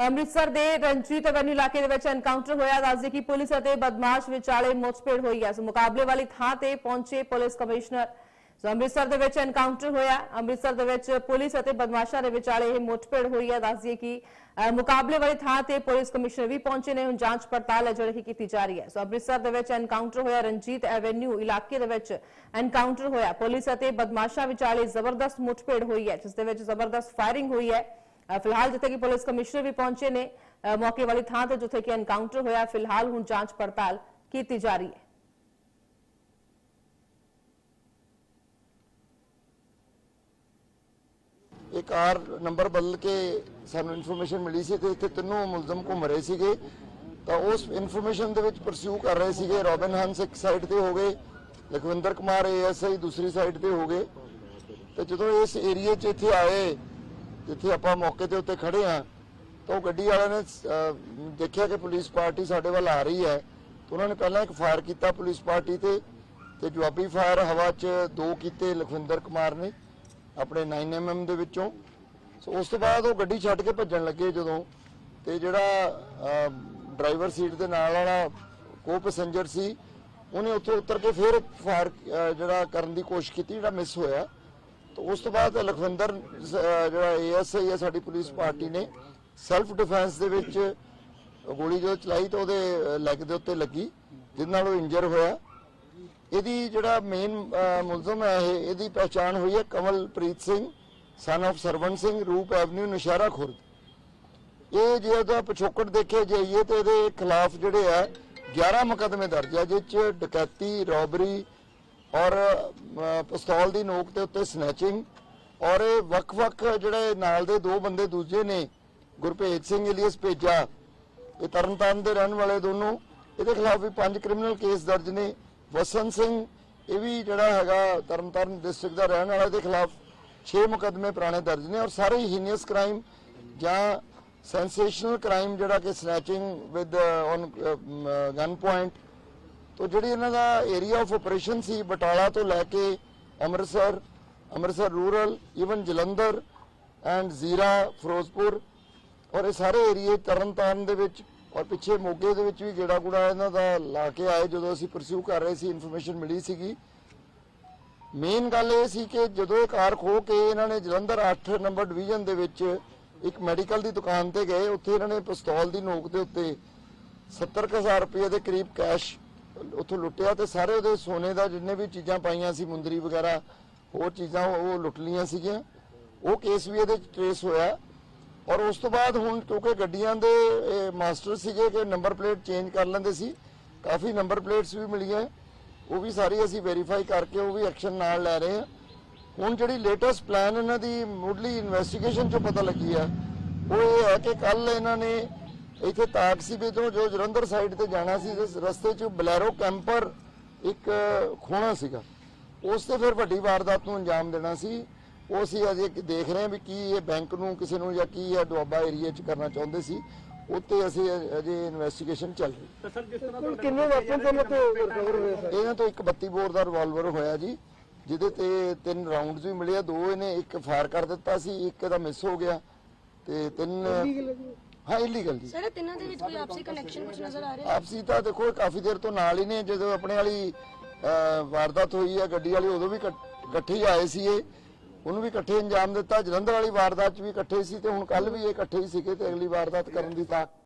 ਅੰਮ੍ਰਿਤਸਰ ਦੇ ਰਣਜੀਤ ਐਵਨਿਊ ਇਲਾਕੇ ਦੇ ਵਿੱਚ ਐਨਕਾਊਂਟਰ ਹੋਇਆ ਦੱਸਦੇ ਕਿ ਪੁਲਿਸ ਅਤੇ ਬਦਮਾਸ਼ ਵਿਚਾਲੇ ਮੁੱਠਭੇੜ ਹੋਈ ਹੈ ਸੋ ਮੁਕਾਬਲੇ ਵਾਲੀ ਥਾਂ ਤੇ ਪਹੁੰਚੇ ਪੁਲਿਸ ਕਮਿਸ਼ਨਰ ਸੋ ਅੰਮ੍ਰਿਤਸਰ ਦੇ ਵਿੱਚ ਐਨਕਾਊਂਟਰ ਹੋਇਆ ਅੰਮ੍ਰਿਤਸਰ ਦੇ ਵਿੱਚ ਪੁਲਿਸ ਅਤੇ ਬਦਮਾਸ਼ਾਂ ਦੇ ਵਿਚਾਲੇ ਇਹ ਮੁੱਠਭੇੜ ਹੋਈ ਹੈ ਦੱਸਦੀ ਕਿ ਅਹ, ਮੁਕਾਬਲੇ ਵਾਲੀ ਥਾਂ ਤੇ ਪੁਲਿਸ ਕਮਿਸ਼ਨਰ ਵੀ ਪਹੁੰਚੇ ਨੇ ਹੁਣ ਜਾਂਚ ਪੜਤਾਲ ਹੈ ਜਿਹੜੀ ਕਿ ਕੀਤੀ ਜਾ ਰਹੀ ਹੈ ਸੋ ਅੰਮ੍ਰਿਤਸਰ ਦੇ ਵਿੱਚ ਐਨਕਾਊਂਟਰ ਹੋਇਆ ਰਣਜੀਤ ਐਵਨਿਊ ਇਲਾਕੇ ਦੇ ਵਿੱਚ ਐਨਕਾਊਂਟਰ ਹੋਇਆ ਪੁਲਿਸ ਅਤੇ ਬਦਮਾਸ਼ਾਂ ਵਿਚਾਲੇ ਜ਼ਬਰਦਸਤ ਮੁੱਠਭੇੜ ਹੋਈ ਹੈ ਜਿਸ ਦੇ ਵਿੱਚ ਜ਼ਬਰਦਸਤ ਫਾਇਰਿੰਗ ਹੋਈ ਹੈ ਅ, ਫਿਲਹਾਲ ਜਿੱਥੇ ਕਿ ਪੁਲਿਸ ਕਮਿਸ਼ਨਰ ਵੀ ਪਹੁੰਚੇ ਨੇ ਮੌਕੇ ਵਾਲੀ ਥਾਂ ਤੇ ਜਿੱਥੇ ਕਿ ਐਨਕਾਊਂਟਰ ਹੋਇਆ, ਫਿਲਹਾਲ ਹੁਣ ਜਾਂਚ ਪੜਤਾਲ ਕੀਤੀ ਜਾ ਰਹੀ ਹੈ। ਇਹ ਕਾਰ ਨੰਬਰ ਬਦਲ ਕੇ ਸਾਨੂੰ ਇਨਫੋਰਮੇਸ਼ਨ ਮਿਲੀ ਸੀ ਕਿ ਇੱਥੇ ਤਿੰਨੋਂ ਮੁਲਜ਼ਮ ਘੁੰਮ ਰਹੇ ਸੀਗੇ। ਤਾਂ ਉਸ ਇਨਫੋਰਮੇਸ਼ਨ ਦੇ ਵਿੱਚ ਪਰਸਿਊ ਕਰ ਰਹੇ ਸੀਗੇ। ਰੋਬਿਨ ਹੰਸ ਇੱਕ ਸਾਈਡ ਤੇ ਹੋ ਗਏ, ਲਖਵਿੰਦਰ ਕੁਮਾਰ ਏਐਸਆਈ ਦੂਸਰੀ ਸਾਈਡ ਤੇ ਹੋ ਗਏ। ਤੇ ਜਦੋਂ ਇਸ ਏਰੀਏ 'ਚ ਇੱਥੇ ਆਏ ਜਿੱਥੇ ਆਪਾਂ ਮੌਕੇ ਦੇ ਉੱਤੇ ਖੜੇ ਆ ਤਾਂ ਉਹ ਗੱਡੀ ਵਾਲਿਆਂ ਨੇ ਅਹ, ਦੇਖਿਆ ਕਿ ਪੁਲਿਸ ਪਾਰਟੀ ਸਾਡੇ ਵੱਲ ਆ ਰਹੀ ਹੈ। ਤਾਂ ਉਹਨਾਂ ਨੇ ਪਹਿਲਾਂ ਇੱਕ ਫਾਇਰ ਕੀਤਾ ਪੁਲਿਸ ਪਾਰਟੀ ਤੇ ਤੇ ਜਵਾਬੀ ਫਾਇਰ ਹਵਾ 'ਚ ਦੋ ਕੀਤੇ ਲਖਵਿੰਦਰ ਕੁਮਾਰ ਨੇ ਆਪਣੇ 9mm ਦੇ ਵਿੱਚੋਂ। ਸੋ ਉਸ ਤੋਂ ਬਾਅਦ ਉਹ ਗੱਡੀ ਛੱਡ ਕੇ ਭੱਜਣ ਲੱਗੇ ਜਦੋਂ ਤੇ ਜਿਹੜਾ ਡਰਾਈਵਰ ਸੀਟ ਦੇ ਨਾਲ ਵਾਲਾ ਕੋ ਪੈਸੇਂਜਰ ਸੀ ਉਹਨੇ ਉੱਥੋਂ ਉਤਰ ਕੇ ਫਿਰ ਫਾਇਰ ਜਿਹੜਾ ਕਰਨ ਦੀ ਕੋਸ਼ਿਸ਼ ਕੀਤੀ ਜਿਹੜਾ ਮਿਸ ਹੋਇਆ। ਤਾਂ ਉਸ ਤੋਂ ਬਾਅਦ ਲਖਵਿੰਦਰ ਅਹ, ਜਿਹੜਾ ਏਐਸਆਈ ਹੈ ਸਾਡੀ ਪੁਲਿਸ ਪਾਰਟੀ ਨੇ ਸੈਲਫ ਡਿਫੈਂਸ ਦੇ ਵਿੱਚ ਗੋਲੀ ਜਦੋਂ ਚਲਾਈ ਤਾਂ ਉਹਦੇ ਲੈਗ ਦੇ ਉੱਤੇ ਲੱਗੀ ਜਿਸ ਨਾਲ ਉਹ ਇੰਜਰ ਹੋਇਆ। ਇਹਦੀ ਜਿਹੜਾ ਮੇਨ ਮੁਲਜ਼ਮ ਹੈ ਇਹ ਇਹਦੀ ਪਛਾਣ ਹੋਈ ਹੈ Kamalpreet Singh son of Sarwan Singh Roop avenue Nashehra Khurd ਇਹ ਜੇ ਉਹਦਾ ਪਿਛੋਕੜ ਦੇਖੇ ਜਾਈਏ ਤੇ ਇਹਦੇ ਖਿਲਾਫ ਜਿਹੜੇ ਆ 11 ਮੁਕੱਦਮੇ ਦਰਜ ਹੈ ਜਿਸ ਚ ਡਕੈਤੀ ਰੋਬਰੀ ਔਰ ਪਿਸਤੌਲ ਦੀ ਨੋਕ ਦੇ ਉੱਤੇ ਸਨੈਚਿੰਗ ਔਰ ਇਹ ਵੱਖ-ਵੱਖ ਜਿਹੜੇ ਨਾਲ ਦੇ ਦੋ ਬੰਦੇ ਦੂਜੇ ਨੇ ਗੁਰਭੇਜ ਸਿੰਘ ਇਲੀਅਸ ਭੇਜਾ ਇਹ ਤਰਨਤਾਰਨ ਦੇ ਰਹਿਣ ਵਾਲੇ ਦੋਨੋਂ, ਇਹਦੇ ਖਿਲਾਫ ਵੀ ਪੰਜ ਕ੍ਰਿਮੀਨਲ ਕੇਸ ਦਰਜ ਨੇ। ਵਸਨ ਸਿੰਘ, ਇਹ ਵੀ ਜਿਹੜਾ ਹੈਗਾ ਤਰਨਤਾਰਨ ਡਿਸਟ੍ਰਿਕਟ ਦਾ ਰਹਿਣ ਵਾਲਾ, ਇਹਦੇ ਖਿਲਾਫ 6 ਮੁਕੱਦਮੇ ਪੁਰਾਣੇ ਦਰਜ ਨੇ ਔਰ ਸਾਰੇ ਹੀਨੀਅਸ ਕ੍ਰਾਈਮ ਜਾਂ ਸੈਂਸੇਸ਼ਨਲ ਕ੍ਰਾਈਮ ਜਿਹੜਾ ਕਿ snatching with on gun point ਤੋ ਜਿਹੜੀ ਇਹਨਾਂ ਦਾ ਏਰੀਆ ਆਫ ਆਪਰੇਸ਼ਨ ਸੀ, ਬਟਾਲਾ ਤੋਂ ਲੈ ਕੇ Amritsar Amritsar rural even Jalandhar and Zira, Ferozepur ਔਰ ਇਹ ਸਾਰੇ ਏਰੀਏ ਤਰਨਤਾਰਨ ਦੇ ਵਿੱਚ ਔਰ ਪਿੱਛੇ ਮੋਗੇ ਦੇ ਵਿੱਚ ਵੀ ਗੇੜਾ ਗੁੜਾ ਇਹਨਾਂ ਦਾ ਲਾ ਕੇ ਆਏ ਜਦੋਂ ਅਸੀਂ ਪਰਸਿਊ ਕਰ ਰਹੇ ਸੀ ਇਨਫੋਰਮੇਸ਼ਨ ਮਿਲੀ ਸੀਗੀ। ਮੇਨ ਗੱਲ ਇਹ ਸੀ ਕਿ ਜਦੋਂ ਇਹ ਕਾਰ ਖੋ ਕੇ ਇਹਨਾਂ ਨੇ ਜਲੰਧਰ 8 ਨੰਬਰ ਡਿਵੀਜ਼ਨ ਦੇ ਵਿੱਚ ਇੱਕ ਮੈਡੀਕਲ ਦੀ ਦੁਕਾਨ ਤੇ ਗਏ, ਉੱਥੇ ਇਹਨਾਂ ਨੇ ਪਿਸਤੌਲ ਦੀ ਨੋਕ ਦੇ ਉੱਤੇ 70000 ਰੁਪਏ ਦੇ ਕਰੀਬ ਕੈਸ਼ ਉੱਥੋਂ ਲੁੱਟਿਆ ਤੇ ਸਾਰੇ ਉਹਦੇ ਸੋਨੇ ਦਾ ਜਿੰਨੇ ਵੀ ਚੀਜ਼ਾਂ ਪਾਈਆਂ ਸੀ, ਮੁੰਦਰੀ ਵਗੈਰਾ, ਹੋਰ ਚੀਜ਼ਾਂ ਉਹ ਲੁੱਟ ਲੀਆਂ ਸੀਗੀਆਂ। ਉਹ ਕੇਸ ਵੀ ਇਹਦੇ ਟ੍ਰੇਸ ਹੋਇਆ। ਔਰ ਉਸ ਤੋਂ ਬਾਅਦ ਹੁਣ ਕਿਉਂਕਿ ਗੱਡੀਆਂ ਦੇ ਮਾਸਟਰ ਸੀਗੇ ਕਿ ਨੰਬਰ ਪਲੇਟ ਚੇਂਜ ਕਰ ਲੈਂਦੇ ਸੀ। ਕਾਫੀ ਨੰਬਰ ਪਲੇਟਸ ਵੀ ਮਿਲੀਆਂ। ਉਹ ਵੀ ਸਾਰੀ ਅਸੀਂ ਵੈਰੀਫਾਈ ਕਰਕੇ ਉਹ ਵੀ ਐਕਸ਼ਨ ਨਾਲ ਲੈ ਰਹੇ ਹਾਂ। ਹੁਣ ਜਿਹੜੀ ਲੇਟੈਸਟ ਪਲਾਨ ਇਹਨਾਂ ਦੀ ਮੁੱਢਲੀ ਇਨਵੈਸਟੀਗੇਸ਼ਨ ਚੋਂ ਪਤਾ ਲੱਗੀ ਆ, ਉਹ ਇਹ ਹੈ ਕਿ ਕੱਲ ਇਹਨਾਂ ਨੇ ਇੱਥੇ ਤਾਕਸੀਬੇ ਤੋਂ ਜੋ ਜਲੰਧਰ ਸਾਈਡ ਤੇ ਜਾਣਾ ਸੀ ਇਸ ਰਸਤੇ 'ਚ ਬਲੈਰੋ ਕੈਂਪਰ ਇੱਕ ਖੋਣਾ ਸੀਗਾ। ਉਸ ਤੇ ਫਿਰ ਵੱਡੀ ਵਾਰਦਾਤ ਨੂੰ ਅੰਜਾਮ ਦੇਣਾ ਸੀ। ਉਹ ਅਸੀਂ ਅਜੇ ਦੇਖ ਰਹੇ ਹਾਂ ਵੀ ਕੀ ਇਹ ਬੈਂਕ ਨੂੰ ਕਿਸੇ ਨੂੰ ਜਾਂ ਕੀ ਇਹ ਦੁਆਬਾ ਏਰੀਆ 'ਚ ਕਰਨਾ ਚਾਹੁੰਦੇ ਸੀ। ਉੱਤੇ ਅਸੀਂ ਅਜੇ ਇਨਵੈਸਟੀਗੇਸ਼ਨ ਚੱਲ ਰਹੀ ਕਿੰਨੇ ਵੈਪਨ ਉਹਨਾਂ ਤੋਂ ਰਿਕਵਰ ਹੋਏ ਸਰ? ਇਹਨਾਂ ਤੋਂ ਇੱਕ 32 ਬੋਰ ਦਾ ਰਿਵਾਲਵਰ ਹੋਇਆ ਜੀ ਜਿਹਦੇ ਤੇ ਤਿੰਨ ਰਾਉਂਡਸ ਵੀ ਮਿਲੇ ਆ। ਦੋ ਇਹਨੇ ਇੱਕ ਫਾਇਰ ਕਰ ਦਿੱਤਾ ਸੀ ਇੱਕ ਇਹਦਾ ਮਿਸ ਹੋ ਗਿਆ ਤੇ ਤਿੰਨ ਹਾਂ ਇਲੀਗਲ ਜੀ। ਸਰ ਤਿੰਨਾਂ ਦੇ ਵਿੱਚ ਕੋਈ ਆਪਸੀ ਕਨੈਕਸ਼ਨ ਕੁਝ ਨਜ਼ਰ ਆ ਰਿਹਾ? ਆਪਸੀ ਤਾਂ ਦੇਖੋ ਕਾਫੀ ਦੇਰ ਤੋਂ ਨਾਲ ਹੀ ਨੇ ਜਦੋਂ ਆਪਣੇ ਵਾਲੀ ਵਾਰਦਾਤ ਹੋਈ ਆ ਗੱਡੀ ਵਾਲੀ ਉਦੋਂ ਵੀ ਇਕੱਠ- ਹੀ ਆਏ ਸੀ ਇਹ ਉਹਨੂੰ ਵੀ ਇਕੱਠੇ ਅੰਜਾਮ ਦਿੱਤਾ ਜਲੰਧਰ ਵਾਲੀ ਵਾਰਦਾਤ 'ਚ ਵੀ ਇਕੱਠੇ ਸੀ ਤੇ ਹੁਣ ਕੱਲ ਵੀ ਇਹ ਇਕੱਠੇ ਹੀ ਸੀਗੇ ਤੇ ਅਗਲੀ ਵਾਰਦਾਤ ਕਰਨ ਦੀ ਤਾਂ